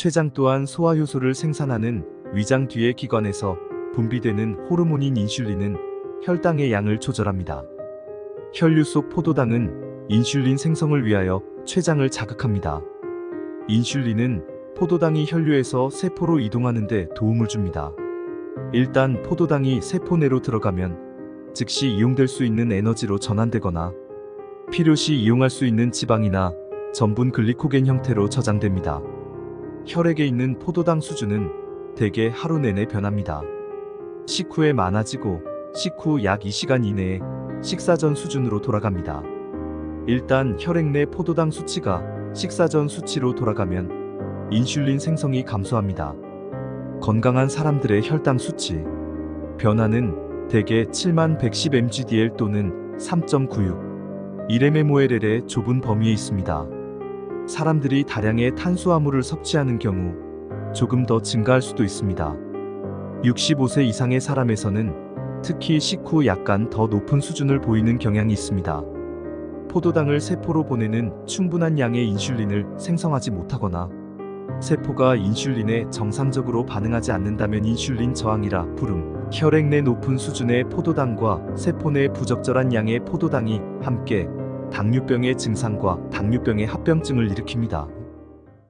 췌장 또한 소화효소를 생산하는 위장 뒤의 기관에서 분비되는 호르몬인 인슐린은 혈당의 양을 조절합니다. 혈류 속 포도당은 인슐린 생성을 위하여 췌장을 자극합니다. 인슐린은 포도당이 혈류에서 세포로 이동하는 데 도움을 줍니다. 일단 포도당이 세포 내로 들어가면 즉시 이용될 수 있는 에너지로 전환되거나 필요시 이용할 수 있는 지방이나 전분 글리코겐 형태로 저장됩니다. 혈액에 있는 포도당 수준은 대개 하루 내내 변합니다. 식후에 많아지고 식후 약 2시간 이내에 식사 전 수준으로 돌아갑니다. 일단 혈액 내 포도당 수치가 식사 전 수치로 돌아가면 인슐린 생성이 감소합니다. 건강한 사람들의 혈당 수치 변화는 대개 7만 110 mgdl 또는 3.96 1mm의 좁은 범위에 있습니다. 사람들이 다량의 탄수화물을 섭취하는 경우 조금 더 증가할 수도 있습니다. 65세 이상의 사람에서는 특히 식후 약간 더 높은 수준을 보이는 경향이 있습니다. 포도당을 세포로 보내는 충분한 양의 인슐린을 생성하지 못하거나 세포가 인슐린에 정상적으로 반응하지 않는다면 인슐린 저항이라 부름. 혈액 내 높은 수준의 포도당과 세포 내 부적절한 양의 포도당이 함께 당뇨병의 증상과 당뇨병의 합병증을 일으킵니다.